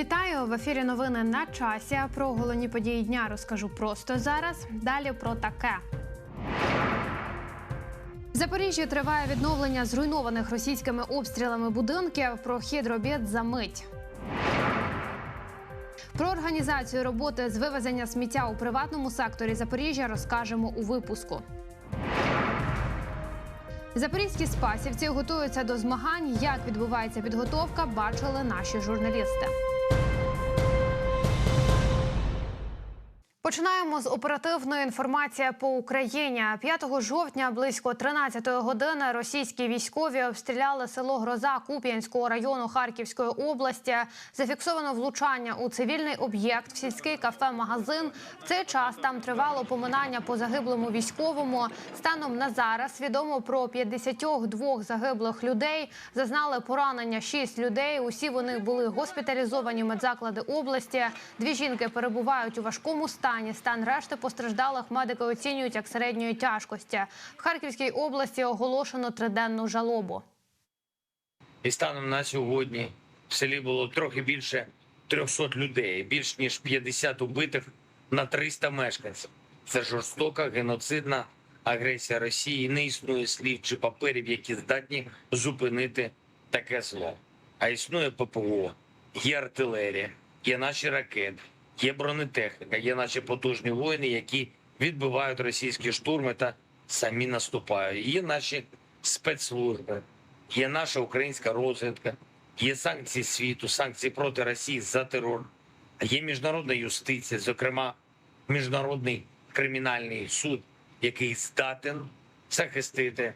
Вітаю в ефірі. Новини на часі. Про головні події дня розкажу просто зараз. Далі про таке. В Запоріжжі триває відновлення зруйнованих російськими обстрілами будинків. Про хід робіт за мить. Про організацію роботи з вивезення сміття у приватному секторі Запоріжжя розкажемо у випуску. Запорізькі спасівці готуються до змагань. Як відбувається підготовка, бачили наші журналісти. Починаємо з оперативної інформації по Україні. 5 жовтня близько 13 години російські військові обстріляли село Гроза Куп'янського району Харківської області. Зафіксовано влучання у цивільний об'єкт в сільський кафе-магазин. В цей час там тривало поминання по загиблому військовому. Станом на зараз відомо про 52 загиблих людей. Зазнали поранення 6 людей. Усі вони були госпіталізовані медзаклади області. Дві жінки перебувають у важкому стані. Стан решти постраждалих медики оцінюють як середньої тяжкості. В Харківській області оголошено триденну жалобу. І станом на сьогодні в селі було трохи більше 300 людей, більш ніж 50 убитих на 300 мешканців. Це жорстока геноцидна агресія Росії. Не існує слів чи паперів, які здатні зупинити таке зло. А існує ППО, є артилерія, є наші ракети, є бронетехніка, є наші потужні воїни, які відбивають російські штурми та самі наступають. Є наші спецслужби, є наша українська розвідка, є санкції світу, санкції проти Росії за терор, є міжнародна юстиція, зокрема міжнародний кримінальний суд, який здатен захистити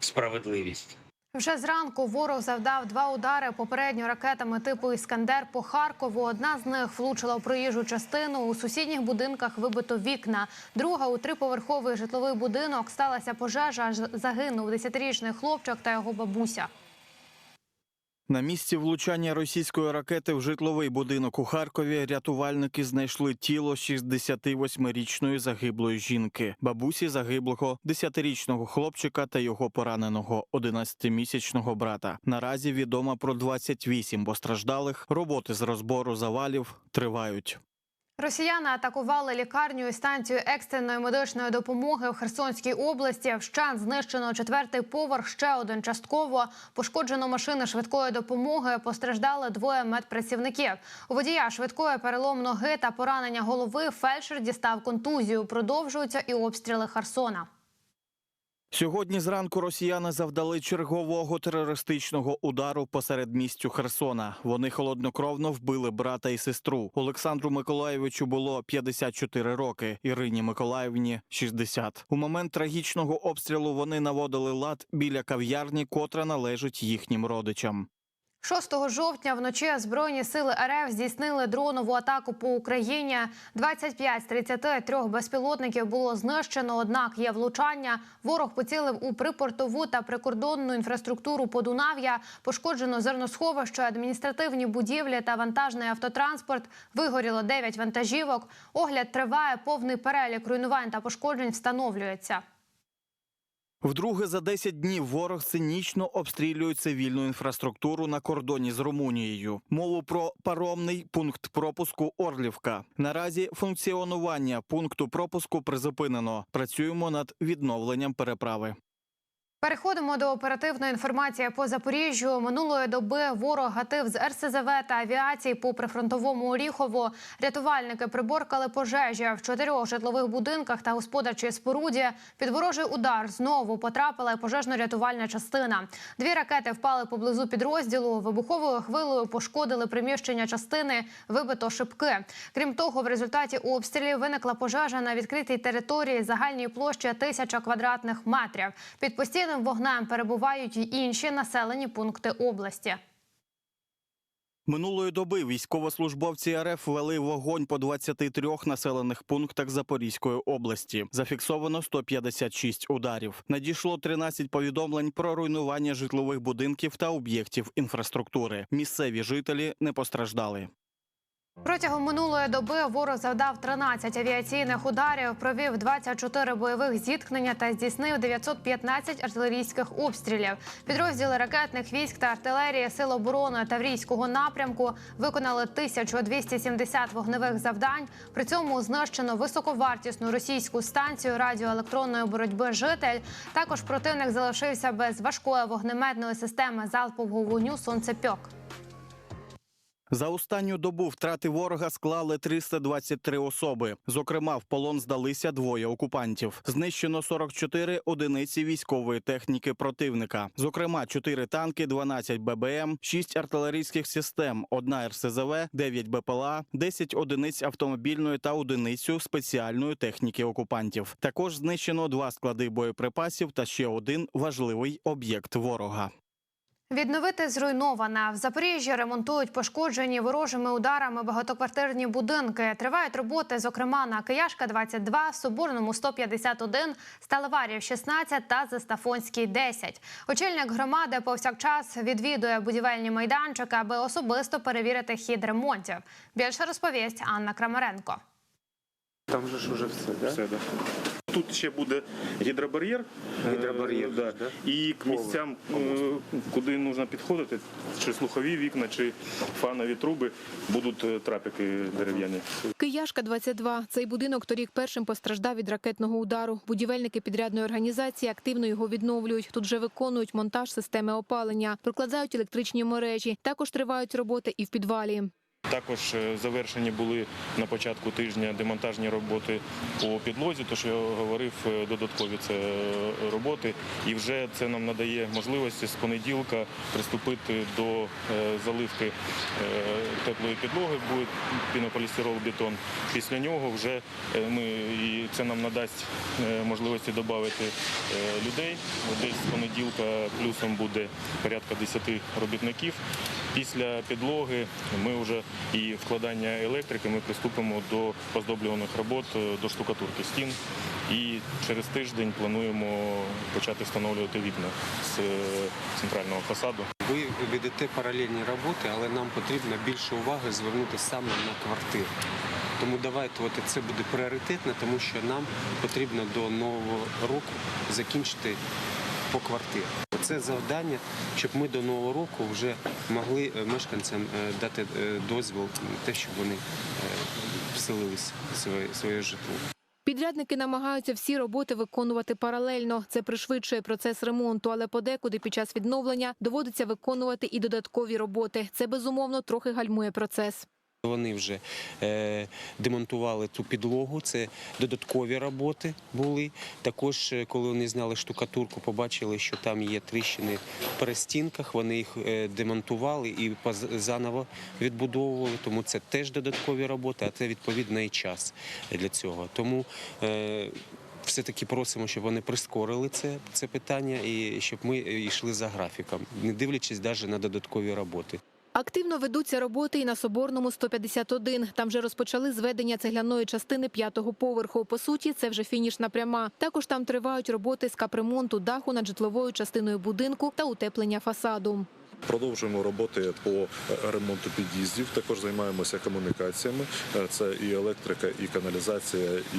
справедливість. Вже зранку ворог завдав два удари попередньо ракетами типу Іскандер по Харкову. Одна з них влучила у проїжджу частину. У сусідніх будинках вибито вікна. Друга у триповерховий житловий будинок сталася пожежа. Аж загинув десятирічний хлопчик та його бабуся. На місці влучання російської ракети в житловий будинок у Харкові рятувальники знайшли тіло 68-річної загиблої жінки, бабусі загиблого 10-річного хлопчика та його пораненого 11-місячного брата. Наразі відомо про 28 постраждалих. Роботи з розбору завалів тривають. Росіяни атакували лікарню і станцію екстреної медичної допомоги в Херсонській області. Вщан знищено четвертий поверх, ще один частково. Пошкоджено машини швидкої допомоги. Постраждали двоє медпрацівників. У водія швидкої перелом ноги та поранення голови. Фельдшер дістав контузію. Продовжуються і обстріли Херсона. Сьогодні зранку росіяни завдали чергового терористичного удару посеред містю Херсона. Вони холоднокровно вбили брата і сестру. Олександру Миколаєвичу було 54 роки, Ірині Миколаївні 60. У момент трагічного обстрілу вони наводили лад біля кав'ярні, котра належить їхнім родичам. 6 жовтня вночі збройні сили РФ здійснили дронову атаку по Україні. 25 з 33 безпілотників було знищено. Однак є влучання. Ворог поцілив у припортову та прикордонну інфраструктуру Подунав'я. Пошкоджено зерносховище, адміністративні будівлі та вантажний автотранспорт. Вигоріло 9 вантажівок. Огляд триває. Повний перелік руйнувань та пошкоджень встановлюється. Вдруге за 10 днів ворог цинічно обстрілює цивільну інфраструктуру на кордоні з Румунією. Мову про паромний пункт пропуску Орлівка. Наразі функціонування пункту пропуску призупинено. Працюємо над відновленням переправи. Переходимо до оперативної інформації по Запоріжжю. Минулої доби ворог гатив з РСЗВ та авіації по прифронтовому Оріхову. Рятувальники приборкали пожежі в чотирьох житлових будинках та господарчій споруді. Під ворожий удар знову потрапила пожежно-рятувальна частина. Дві ракети впали поблизу підрозділу. Вибуховою хвилею пошкодили приміщення частини, вибито шибки. Крім того, в результаті обстрілів виникла пожежа на відкритій території загальній площі тисяча квадратних метрів. Під постійним вогнем перебувають й інші населені пункти області. Минулої доби військовослужбовці РФ вели вогонь по 23 населених пунктах Запорізької області. Зафіксовано 156 ударів. Надійшло 13 повідомлень про руйнування житлових будинків та об'єктів інфраструктури. Місцеві жителі не постраждали. Протягом минулої доби ворог завдав 13 авіаційних ударів, провів 24 бойових зіткнення та здійснив 915 артилерійських обстрілів. Підрозділи ракетних військ та артилерії Сил оборони Таврійського напрямку виконали 1270 вогневих завдань. При цьому знищено високовартісну російську станцію радіоелектронної боротьби «Житель». Також противник залишився без важкої вогнеметної системи залпового вогню «Сонцепьок». За останню добу втрати ворога склали 323 особи. Зокрема, в полон здалися двоє окупантів. Знищено 44 одиниці військової техніки противника. Зокрема, 4 танки, 12 ББМ, 6 артилерійських систем, 1 РСЗВ, 9 БПЛА, 10 одиниць автомобільної та одиницю спеціальної техніки окупантів. Також знищено два склади боєприпасів та ще один важливий об'єкт ворога. Відновити зруйноване в Запоріжжі ремонтують пошкоджені ворожими ударами багатоквартирні будинки. Тривають роботи, зокрема на Кияшка 22, Соборному 151, Сталеварів 16 та Застафонській 10. Очільник громади повсякчас відвідує будівельні майданчики, аби особисто перевірити хід ремонтів. Більше розповість Анна Крамаренко. Там же ж уже все, да? Все, да. Тут ще буде гідробар'єр. Гідробар'єр, Е, да. да? І к місцям, е, куди потрібно підходити, чи слухові вікна, чи фанові труби, будуть е, трапики дерев'яні. Кияшка 22. Цей будинок торік першим постраждав від ракетного удару. Будівельники підрядної організації активно його відновлюють. Тут вже виконують монтаж системи опалення, прокладають електричні мережі. Також тривають роботи і в підвалі. Також е, завершені були на початку тижня демонтажні роботи по підлозі, то що я говорив, е, додаткові це е, роботи. І вже це нам надає можливості з понеділка приступити до заливки теплої підлоги, буде пінополістирол бетон. Після нього вже ми і це нам надасть можливості додати людей. Десь з понеділка плюсом буде порядка 10 робітників. Після підлоги ми вже і вкладання електрики ми приступимо до оздоблюваних робот, е, до штукатурки стін. І через тиждень плануємо почати встановлювати вікна з е, центрального фасаду. Ви ведете паралельні роботи, але нам потрібно більше уваги звернути саме на квартиру. Тому давайте от це буде пріоритетно, тому що нам потрібно до нового року закінчити по квартирі. Це завдання, щоб ми до нового року вже могли е, мешканцям е, дати е, дозвіл те, щоб вони вселились в своє, своє житло. Підрядники намагаються всі роботи виконувати паралельно. Це пришвидшує процес ремонту, але подекуди під час відновлення доводиться виконувати і додаткові роботи. Це безумовно трохи гальмує процес. Вони вже е, демонтували ту підлогу, це додаткові роботи були. Також, е, коли вони зняли штукатурку, побачили, що там є тріщини в перестінках. Вони їх е, демонтували і заново відбудовували. Тому це теж додаткові роботи, а це відповідно і час для цього. Тому все-таки просимо, щоб вони прискорили це, це питання і щоб ми йшли за графіком, не дивлячись навіть на додаткові роботи. Активно ведуться роботи і на Соборному 151. Там вже розпочали зведення цегляної частини п'ятого поверху. По суті, це вже фінішна пряма. Також там тривають роботи з капремонту даху над житловою частиною будинку та утеплення фасаду. Продовжуємо роботи по е, ремонту під'їздів. Також займаємося комунікаціями. Е, Це і електрика, і каналізація, і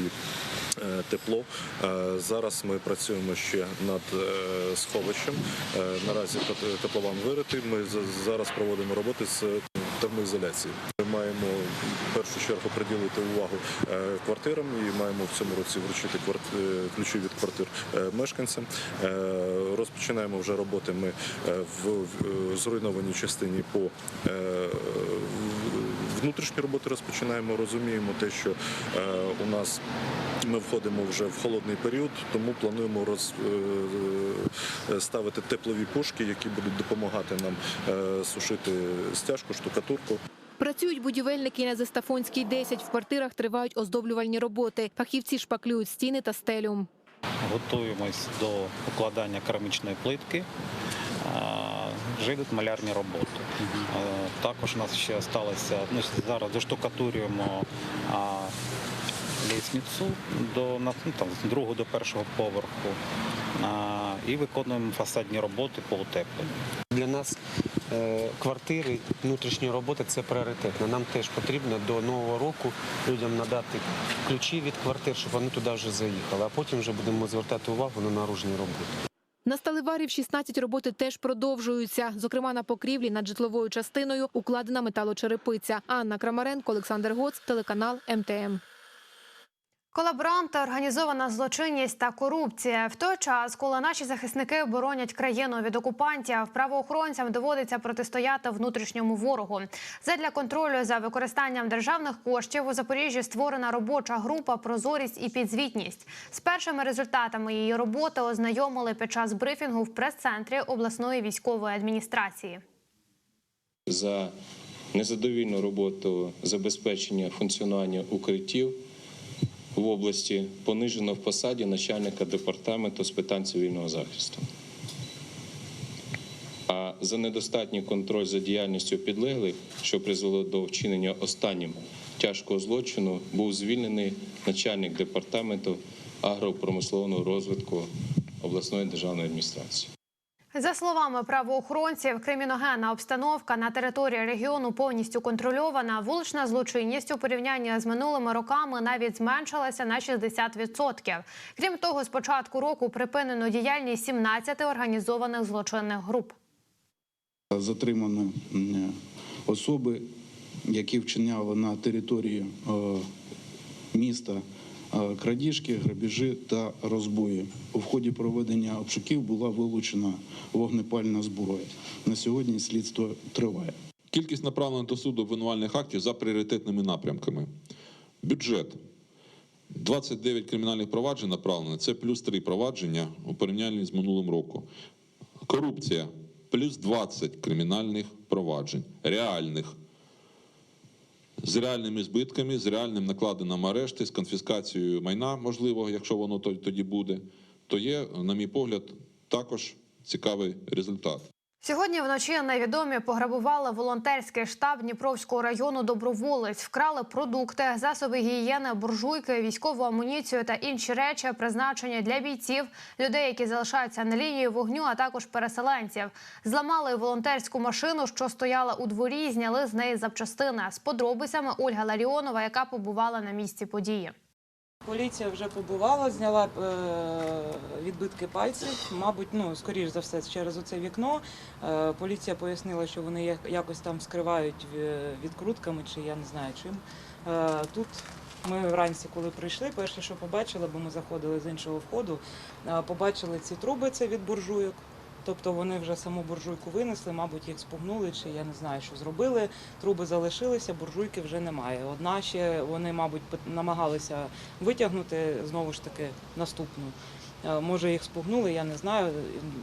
е, тепло. Зараз ми працюємо ще над сховищем. Наразі теплован виритий. Ми за- зараз проводимо роботи з термоізоляції. Ми маємо в першу чергу приділити увагу е, квартирам і маємо в цьому році вручити е, ключі від квартир е, мешканцям. Розпочинаємо вже роботи ми в зруйнованій частині по внутрішні роботи розпочинаємо. Розуміємо те, що е, у нас ми входимо вже в холодний період, тому плануємо роз, е, е, ставити теплові пушки, які будуть допомагати нам е, сушити стяжку, штукатурку. Працюють будівельники на Застафонській 10. В квартирах тривають оздоблювальні роботи. Фахівці шпаклюють стіни та стелю. Готуємось до укладання керамічної плитки. Вже малярні роботи. Е, Також у нас ще залишилося, ну, зараз доштукатурюємо лісницю до, ну, там, з другого до першого поверху. А, І виконуємо фасадні роботи по утепленню. Для нас е, квартири, внутрішні роботи це пріоритетно. Нам теж потрібно до нового року людям надати ключі від квартир, щоб вони туди вже заїхали. А потім вже будемо звертати увагу на наружні роботи. На Сталеварів 16 роботи теж продовжуються. Зокрема, на покрівлі над житловою частиною укладена металочерепиця. Анна Крамаренко, Олександр Гоц, телеканал МТМ. Колаборанти, організована злочинність та корупція. В той час, коли наші захисники боронять країну від окупантів, правоохоронцям доводиться протистояти внутрішньому ворогу. Задля контролю за використанням державних коштів у Запоріжжі створена робоча група Прозорість і підзвітність. З першими результатами її роботи ознайомили під час брифінгу в прес-центрі обласної військової адміністрації. за незадовільну роботу забезпечення функціонування укриттів в області понижено в посаді начальника департаменту з питань цивільного захисту. А за недостатній контроль за діяльністю підлеглих, що призвело до вчинення останнім тяжкого злочину, був звільнений начальник департаменту агропромислового розвитку обласної державної адміністрації. За словами правоохоронців, криміногенна обстановка на території регіону повністю контрольована. Вулична злочинність у порівнянні з минулими роками навіть зменшилася на 60%. Крім того, з початку року припинено діяльність 17 організованих злочинних груп. затримано особи, які вчиняли на території е, міста крадіжки, грабіжі та розбої. У ході проведення обшуків була вилучена вогнепальна зброя. На сьогодні слідство триває. Кількість направлених до суду обвинувальних актів за пріоритетними напрямками. Бюджет. 29 кримінальних проваджень направлено. Це плюс 3 провадження у порівнянні з минулим роком. Корупція. Плюс 20 кримінальних проваджень. Реальних. З реальними збитками, з реальним накладенням арешти, з конфіскацією майна, можливо, якщо воно тоді буде, то є, на мій погляд, також цікавий результат. Сьогодні вночі невідомі пограбували волонтерський штаб Дніпровського району Доброволець, вкрали продукти, засоби гігієни, буржуйки, військову амуніцію та інші речі, призначені для бійців, людей, які залишаються на лінії вогню, а також переселенців. Зламали волонтерську машину, що стояла у дворі, зняли з неї запчастини. З подробицями Ольга Ларіонова, яка побувала на місці події. Поліція вже побувала, зняла е, відбитки пальців. Мабуть, ну скоріш за все, через оце вікно. Е, поліція пояснила, що вони як- якось там скривають е, відкрутками, чи я не знаю чим. Тут ми вранці, коли прийшли, перше, що побачили, бо ми заходили з іншого входу, побачили ці труби, це від буржуйок. Тобто вони вже саму буржуйку винесли, мабуть, їх спугнули, чи я не знаю, що зробили. Труби залишилися, буржуйки вже немає. Одна ще вони, мабуть, намагалися витягнути знову ж таки наступну. Може, їх спугнули, я не знаю.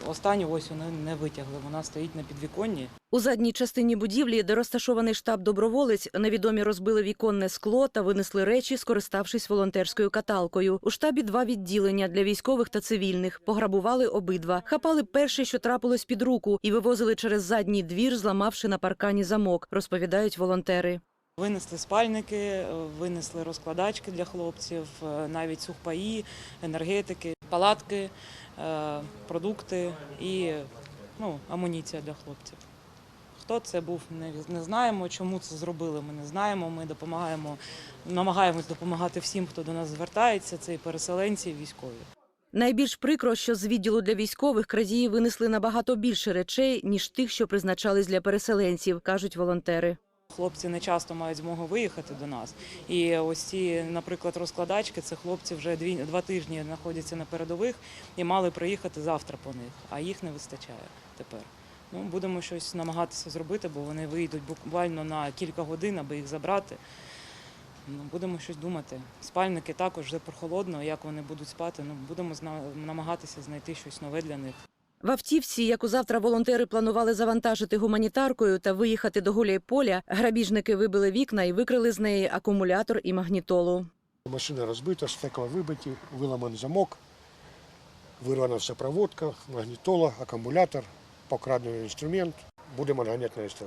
Останню ось вони не витягли. Вона стоїть на підвіконні. У задній частині будівлі, де розташований штаб доброволець, невідомі розбили віконне скло та винесли речі, скориставшись волонтерською каталкою. У штабі два відділення для військових та цивільних. Пограбували обидва. Хапали перше, що трапилось під руку, і вивозили через задній двір, зламавши на паркані замок, розповідають волонтери. Винесли спальники, винесли розкладачки для хлопців, е, навіть сухпаї, енергетики, палатки, е, продукти і ну, амуніція для хлопців. Хто це був, не, знаємо. Чому це зробили, ми не знаємо. Ми допомагаємо, намагаємось допомагати всім, хто до нас звертається. Це і переселенці, і військові. Найбільш прикро, що з відділу для військових крадії винесли набагато більше речей, ніж тих, що призначались для переселенців, кажуть волонтери. Хлопці не часто мають змогу виїхати до нас. І ось ці, наприклад, розкладачки, це хлопці вже два тижні знаходяться на передових і мали приїхати завтра по них, а їх не вистачає тепер. Ну, будемо щось намагатися зробити, бо вони вийдуть буквально на кілька годин, аби їх забрати. Ну, будемо щось думати. Спальники також вже прохолодно, як вони будуть спати. Ну, будемо намагатися знайти щось нове для них. В автівці, яку завтра волонтери планували завантажити гуманітаркою та виїхати до Гуляйполя, грабіжники вибили вікна і викрили з неї акумулятор і магнітолу. Машина розбита, стекла вибиті, виламаний замок, вирвана вся проводка, магнітола, акумулятор, покрадений інструмент. Будемо наганяти на СТО.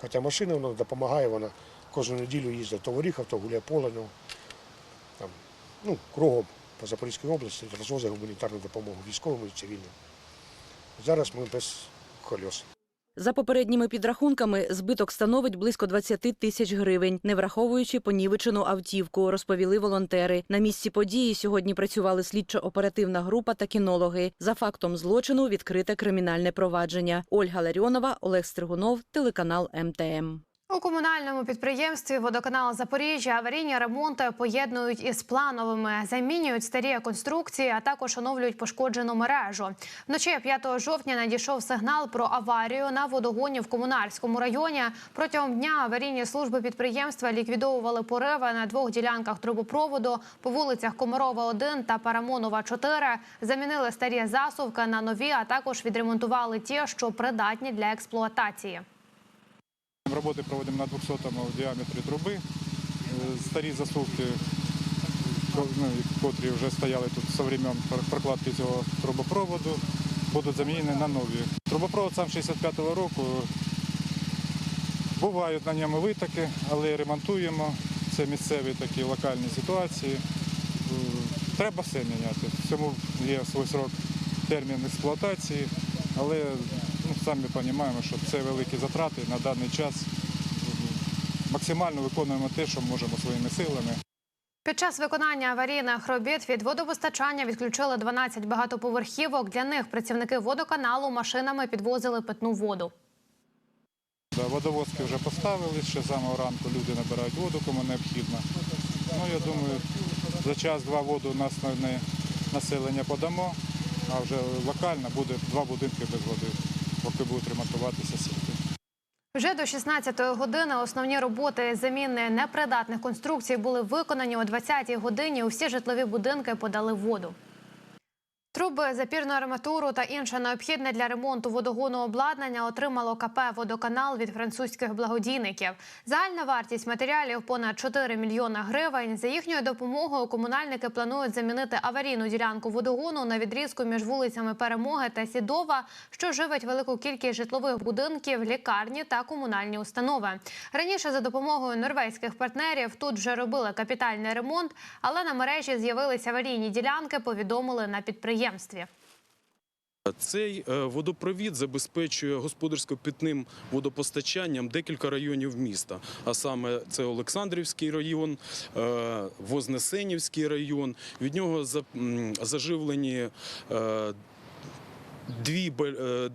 Хоча машина вона допомагає, вона кожну неділю їздить то в Оріхов, то в Гуляйполе, ну, там, ну, кругом по Запорізькій області розвозить гуманітарну допомогу військовим і цивільним. Зараз ми без кольос. За попередніми підрахунками, збиток становить близько 20 тисяч гривень, не враховуючи понівечену автівку, розповіли волонтери. На місці події сьогодні працювали слідчо-оперативна група та кінологи. За фактом злочину відкрите кримінальне провадження. Ольга Ларіонова, Олег Стригунов, телеканал МТМ. У комунальному підприємстві Водоканал Запоріжжя аварійні ремонти поєднують із плановими, замінюють старі конструкції, а також оновлюють пошкоджену мережу. Вночі 5 жовтня надійшов сигнал про аварію на водогоні в комунарському районі. Протягом дня аварійні служби підприємства ліквідовували пориви на двох ділянках трубопроводу по вулицях Комарова 1 та Парамонова 4. Замінили старі засувки на нові, а також відремонтували ті, що придатні для експлуатації. Роботи проводимо на 200-му діаметрі труби. Е, Старі засувки, ну, котрі вже стояли тут з времен прокладки цього трубопроводу, будуть замінені на нові. Трубопровод сам 65-го року. Бувають на ньому витоки, але ремонтуємо. Це місцеві такі локальні ситуації. Е, Треба все міняти. Всьому є свій срок термін експлуатації, але самі розуміємо, що це великі затрати на даний час. Максимально виконуємо те, що можемо своїми силами. Під час виконання аварійних робіт від водопостачання відключили 12 багатоповерхівок. Для них працівники водоканалу машинами підвозили питну воду. Водовозки вже поставили, ще самого ранку люди набирають воду, кому необхідно. Ну, я думаю, за час-два воду у нас населення подамо, а вже локально буде два будинки без води, поки будуть ремонтуватися сітки. Вже до 16-ї години основні роботи заміни непридатних конструкцій були виконані о 20-й годині. Усі житлові будинки подали воду. Труби, запірну арматуру та інше необхідне для ремонту водогону обладнання отримало КП «Водоканал» від французьких благодійників. Загальна вартість матеріалів понад 4 мільйона гривень. За їхньою допомогою комунальники планують замінити аварійну ділянку водогону на відрізку між вулицями Перемоги та Сідова, що живить велику кількість житлових будинків, лікарні та комунальні установи. Раніше за допомогою норвезьких партнерів тут вже робили капітальний ремонт, але на мережі з'явилися аварійні ділянки. Повідомили на підприємстві. Цей е, водопровід забезпечує господарсько-питним водопостачанням декілька районів міста. А саме це Олександрівський район, е, Вознесенівський район. Від нього заживлені е, Дві,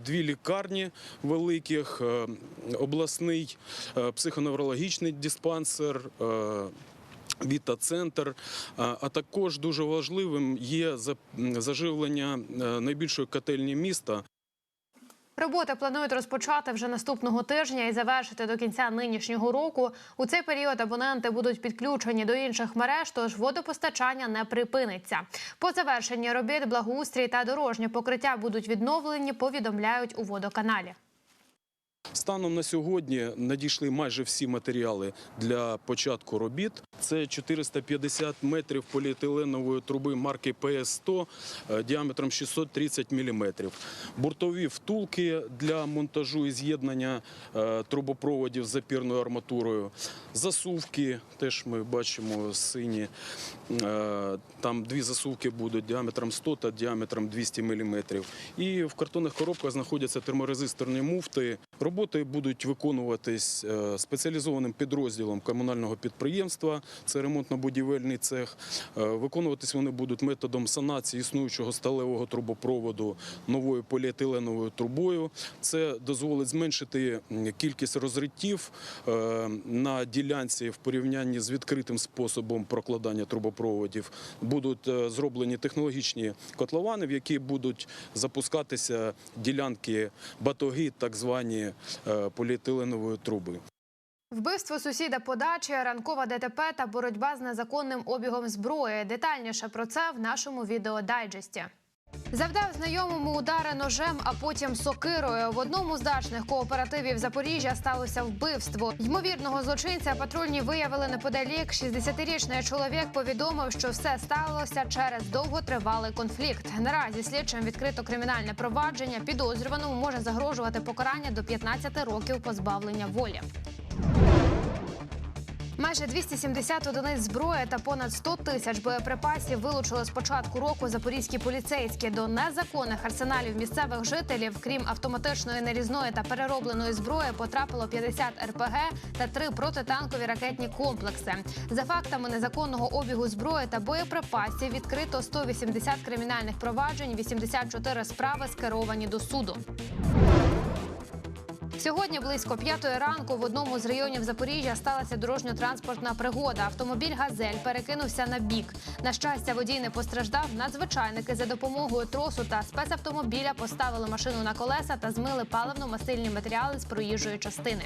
дві лікарні великих, обласний психоневрологічний диспансер, Віта-центр, а а також дуже важливим є заживлення е, найбільшої котельні міста Роботи планують розпочати вже наступного тижня і завершити до кінця нинішнього року. У цей період абоненти будуть підключені до інших мереж, тож водопостачання не припиниться. По завершенні робіт благоустрій та дорожнє покриття будуть відновлені. Повідомляють у водоканалі. Станом на сьогодні надійшли майже всі матеріали для початку робіт. Це 450 метрів поліетиленової труби марки ПС-100 е, діаметром 630 мм. Бортові втулки для монтажу і з'єднання е, трубопроводів з запірною арматурою. Засувки, теж ми бачимо сині. Е, Там дві засувки будуть діаметром 100 та діаметром 200 мм. І в картонних коробках знаходяться терморезисторні муфти. Роботи будуть виконуватись е, спеціалізованим підрозділом комунального підприємства, це ремонтно-будівельний цех. Е, Виконуватись вони будуть методом санації існуючого сталевого трубопроводу новою поліетиленовою трубою. Це дозволить зменшити кількість розриттів на ділянці в порівнянні з відкритим способом прокладання трубопроводів. Будуть е, зроблені технологічні котловани, в які будуть запускатися ділянки батоги, так звані е, поліетиленової труби. Вбивство сусіда по дачі, ранкова ДТП та боротьба з незаконним обігом зброї. Детальніше про це в нашому відеодайджесті. Завдав знайомому удари ножем, а потім сокирою. В одному з дачних кооперативів Запоріжжя сталося вбивство. Ймовірного злочинця патрульні виявили неподалік. 60-річний чоловік повідомив, що все сталося через довготривалий конфлікт. Наразі слідчим відкрито кримінальне провадження. Підозрюваному може загрожувати покарання до 15 років позбавлення волі. Майже 270 одиниць зброї та понад 100 тисяч боєприпасів вилучили з початку року запорізькі поліцейські до незаконних арсеналів місцевих жителів. Крім автоматичної нарізної та переробленої зброї, потрапило 50 РПГ та три протитанкові ракетні комплекси. За фактами незаконного обігу зброї та боєприпасів відкрито 180 кримінальних проваджень, 84 справи скеровані до суду. Сьогодні близько п'ятої ранку в одному з районів Запоріжжя сталася дорожньо-транспортна пригода. Автомобіль Газель перекинувся на бік. На щастя, водій не постраждав. Надзвичайники за допомогою тросу та спецавтомобіля поставили машину на колеса та змили паливно-мастильні матеріали з проїжджої частини.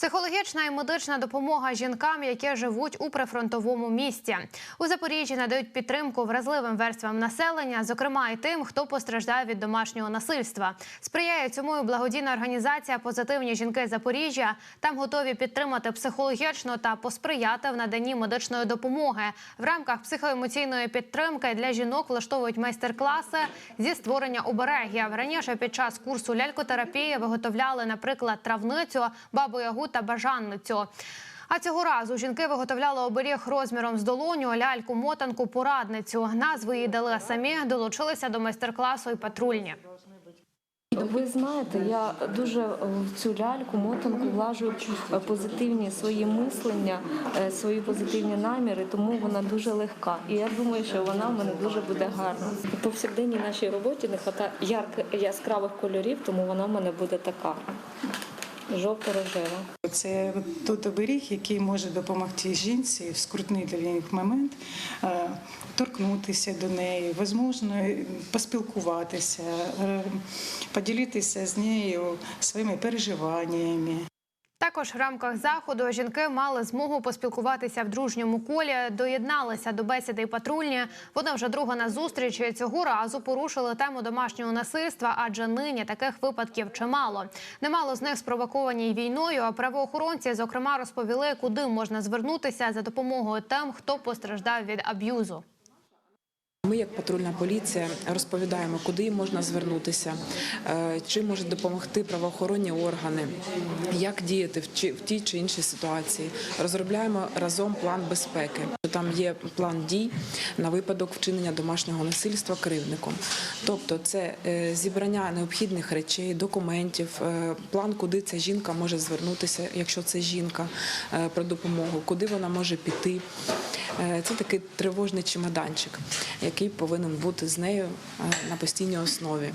Психологічна і медична допомога жінкам, які живуть у прифронтовому місті. У Запоріжжі надають підтримку вразливим верствам населення, зокрема і тим, хто постраждає від домашнього насильства. Сприяє цьому і благодійна організація Позитивні жінки Запоріжжя. Там готові підтримати психологічно та посприяти в наданні медичної допомоги. В рамках психоемоційної підтримки для жінок влаштовують майстер-класи зі створення оберегів. Раніше під час курсу лялькотерапії виготовляли, наприклад, травницю, бабу ягу та бажанницю. А цього разу жінки виготовляли оберіг розміром з долоню, ляльку, мотанку, порадницю. Назву їй дали самі, долучилися до майстер-класу і патрульні. Ви знаєте, я дуже в цю ляльку, мотанку влажу позитивні свої мислення, е, свої позитивні наміри, тому вона дуже легка. І я думаю, що вона в мене дуже буде гарна. У повсякденній нашій роботі не вистачає яскравих кольорів, тому вона в мене буде така жовто-рожева. Це той оберіг, який може допомогти жінці в скрутний для них момент е, торкнутися до неї, можливо, поспілкуватися, е, поділитися з нею своїми переживаннями. Також в рамках заходу жінки мали змогу поспілкуватися в дружньому колі, доєдналися до бесіди й патрульні. Вони вже друга на зустрічі цього разу порушили тему домашнього насильства, адже нині таких випадків чимало. Немало з них спровоковані війною. А правоохоронці зокрема розповіли, куди можна звернутися за допомогою тим, хто постраждав від аб'юзу. Ми, як патрульна поліція, розповідаємо, куди можна звернутися, е, чим можуть допомогти правоохоронні органи, як діяти в тій чи іншій ситуації. Розробляємо разом план безпеки. Там є план дій на випадок вчинення домашнього насильства кривдником. Тобто, це е, зібрання необхідних речей, документів, е, план, куди ця жінка може звернутися, якщо це жінка, про допомогу, куди вона може піти. Це такий тривожний чемоданчик, який повинен бути з нею е, на постійній основі.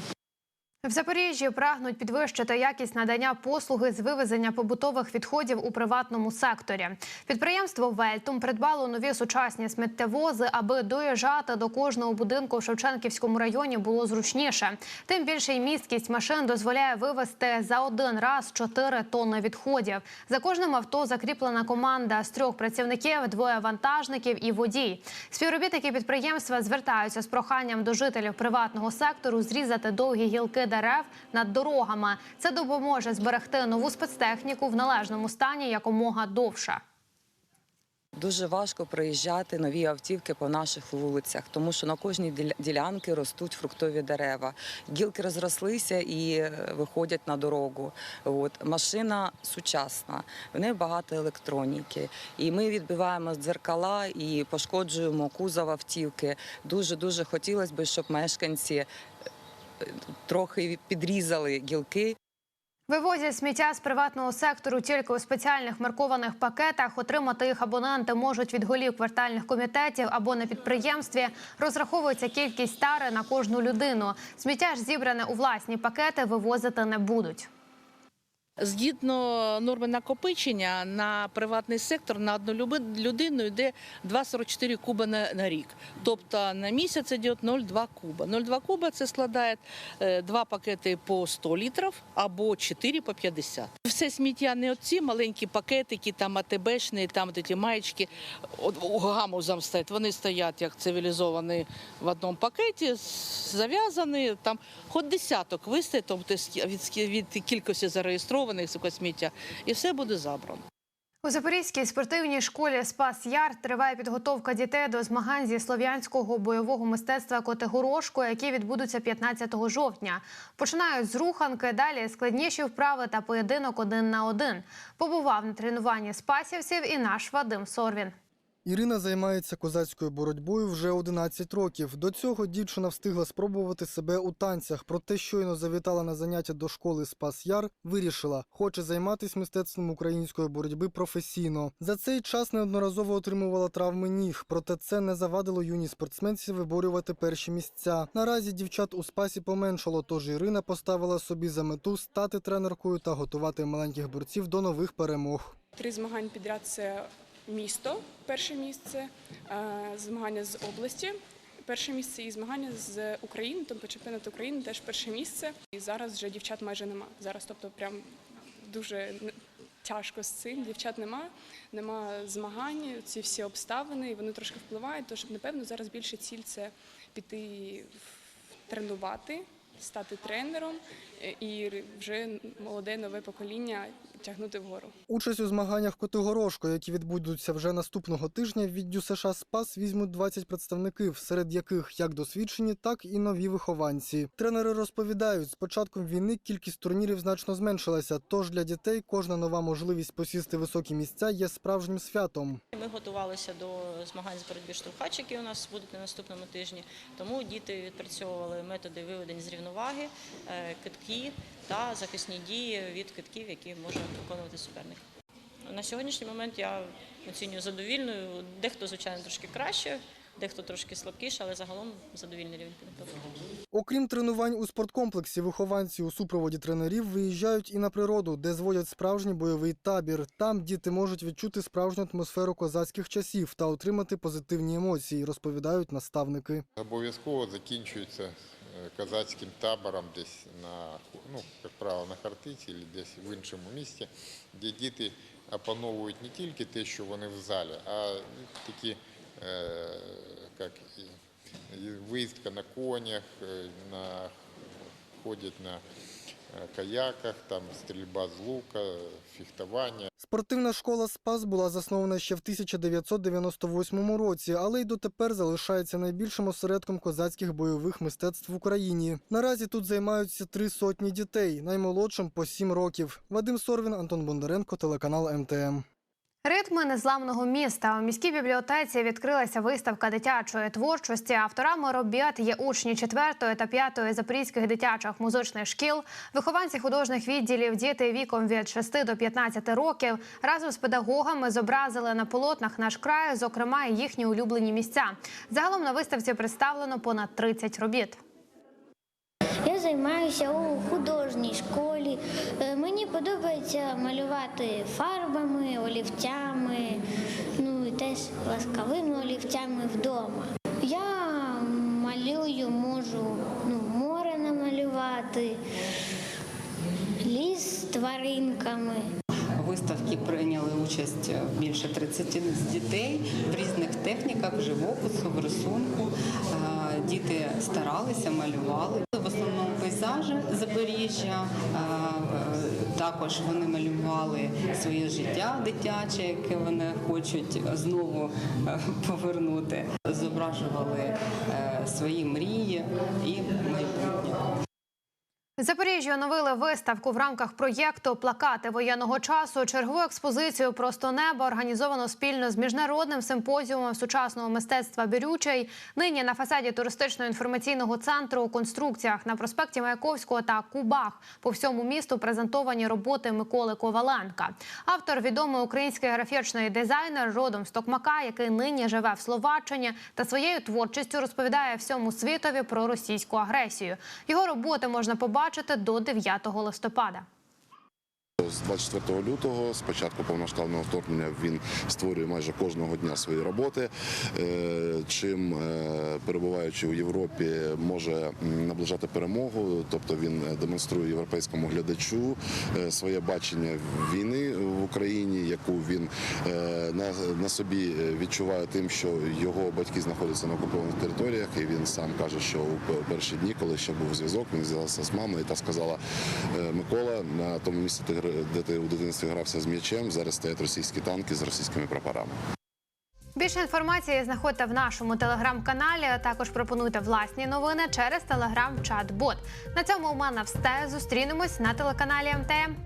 В Запоріжжі прагнуть підвищити якість надання послуги з вивезення побутових відходів у приватному секторі. Підприємство Вельтум придбало нові сучасні сміттєвози, аби доїжджати до кожного будинку в Шевченківському районі було зручніше. Тим більше й місткість машин дозволяє вивезти за один раз 4 тонни відходів. За кожним авто закріплена команда з трьох працівників, двоє вантажників і водій. Співробітники підприємства звертаються з проханням до жителів приватного сектору зрізати довгі гілки дерев над дорогами. Це допоможе зберегти нову спецтехніку в належному стані якомога довше. Дуже важко проїжджати нові автівки по наших вулицях, тому що на кожній ділянці ростуть фруктові дерева. Гілки розрослися і е, виходять на дорогу. От машина сучасна, в неї багато електроніки. І ми відбиваємо дзеркала і пошкоджуємо кузов автівки. Дуже дуже хотілося б, щоб мешканці трохи підрізали гілки Вивозять сміття з приватного сектору тільки у спеціальних маркованих пакетах. Отримати їх абоненти можуть від голів квартальних комітетів або на підприємстві. Розраховується кількість тари на кожну людину. Сміття ж зібране у власні пакети вивозити не будуть. Згідно норми накопичення на приватний сектор на одну людину йде 2,44 куба на, рік. Тобто на місяць йде 0,2 куба. 0,2 куба це складає е, два пакети по 100 літрів або 4 по 50. Все сміття не оці маленькі пакетики, там АТБшні, там ті маєчки гаму стоять. Вони стоять як цивілізовані в одному пакеті, зав'язані. Там хоч десяток вистоїть, тобто від, від кількості зареєстрованих сміття, і все буде забрано. У Запорізькій спортивній школі Спас Яр триває підготовка дітей до змагань зі слов'янського бойового мистецтва Котигорошко, які відбудуться 15 жовтня. Починають з руханки, далі складніші вправи та поєдинок один на один. Побував на тренуванні спасівців і наш Вадим Сорвін. Ірина займається козацькою боротьбою вже 11 років. До цього дівчина встигла спробувати себе у танцях. Проте щойно завітала на заняття до школи Спас Яр, вирішила, хоче займатися мистецтвом української боротьби професійно. За цей час неодноразово отримувала травми ніг, проте це не завадило юній спортсменці виборювати перші місця. Наразі дівчат у спасі поменшало, тож Ірина поставила собі за мету стати тренеркою та готувати маленьких борців до нових перемог. Три змагань підряд це місто, перше місце, е, змагання з області, перше місце і змагання з України, тобто чемпіонат України теж перше місце. І зараз вже дівчат майже нема. Зараз, тобто, прям дуже тяжко з цим. Дівчат нема, нема змагань, ці всі обставини, і вони трошки впливають. Тож, напевно, зараз більше ціль це піти тренувати, стати тренером е, і вже молоде нове покоління тягнути вгору. Участь у змаганнях Котигорошко, які відбудуться вже наступного тижня, від ДЮСШ Спас візьмуть 20 представників, серед яких як досвідчені, так і нові вихованці. Тренери розповідають, з початком війни кількість турнірів значно зменшилася. Тож для дітей кожна нова можливість посісти високі місця є справжнім святом. Ми готувалися до змагань з боротьби штовхач, які у нас будуть на наступному тижні. Тому діти відпрацьовували методи виведення з рівноваги, е, китки та захисні дії від китків, які може виконувати суперник. На сьогоднішній момент я оцінюю задовільною. Дехто, звичайно, трошки краще, дехто трошки слабкіше, але загалом задовільний рівень підготовки. Окрім тренувань у спорткомплексі, вихованці у супроводі тренерів виїжджають і на природу, де зводять справжній бойовий табір. Там діти можуть відчути справжню атмосферу козацьких часів та отримати позитивні емоції, розповідають наставники. Обов'язково закінчується козацьким табором десь на, ну, як правило, на Хартиці або десь в іншому місті, де діти опановують не тільки те, що вони в залі, а такі, е, як виїздка на конях, е, на, ходять на е, каяках, там стрільба з лука, фехтування. Спортивна школа Спас була заснована ще в 1998 році, але й дотепер залишається найбільшим осередком козацьких бойових мистецтв в Україні. Наразі тут займаються три сотні дітей, наймолодшим по сім років. Вадим Сорвін, Антон Бондаренко, телеканал МТМ. Ритми незламного міста у міській бібліотеці відкрилася виставка дитячої творчості. Авторами робіт є учні 4 та 5 запорізьких дитячих музичних шкіл, вихованці художніх відділів, діти віком від 6 до 15 років разом з педагогами зобразили на полотнах наш край, зокрема і їхні улюблені місця. Загалом на виставці представлено понад 30 робіт. Я займаюся у художній школі. Е, Мені подобається малювати фарбами, олівцями, ну і теж ласкавими олівцями вдома. Я малюю, можу ну, море намалювати, ліс з тваринками. У виставці прийняли участь більше 30 дітей в різних техніках живопису, в рисунку. Е, Діти старалися, малювали. В основному пейзажі Запоріжжя. Е, е, Також вони малювали своє життя дитяче, яке вони хочуть знову е, повернути. Зображували е, свої мрії і майбутнє. Запоріжжя оновили виставку в рамках проєкту Плакати воєнного часу. Чергову експозицію Просто небо організовано спільно з міжнародним симпозіумом сучасного мистецтва Бірючий. Нині на фасаді туристично-інформаційного центру у конструкціях на проспекті Маяковського та Кубах по всьому місту презентовані роботи Миколи Коваленка. Автор відомий український графічний дизайнер родом з Токмака, який нині живе в Словаччині та своєю творчістю розповідає всьому світові про російську агресію. Його роботи можна побачити до 9 листопада. З 24 лютого, з початку повноштабного вторгнення, він створює майже кожного дня свої роботи. Е, Чим е, перебуваючи у Європі, може наближати перемогу, тобто він демонструє європейському глядачу е, своє бачення війни в Україні, яку він е, на, собі відчуває тим, що його батьки знаходяться на окупованих територіях, і він сам каже, що у перші дні, коли ще був зв'язок, він зв'язався з мамою та сказала: «Е, Микола, на тому місці ти де ти у дитинстві грався з м'ячем, зараз стоять російські танки з російськими прапорами. Більше інформації знаходьте в нашому телеграм-каналі. а Також пропонуйте власні новини через телеграм-чат-бот. На цьому у мене все. Зустрінемось на телеканалі МТМ.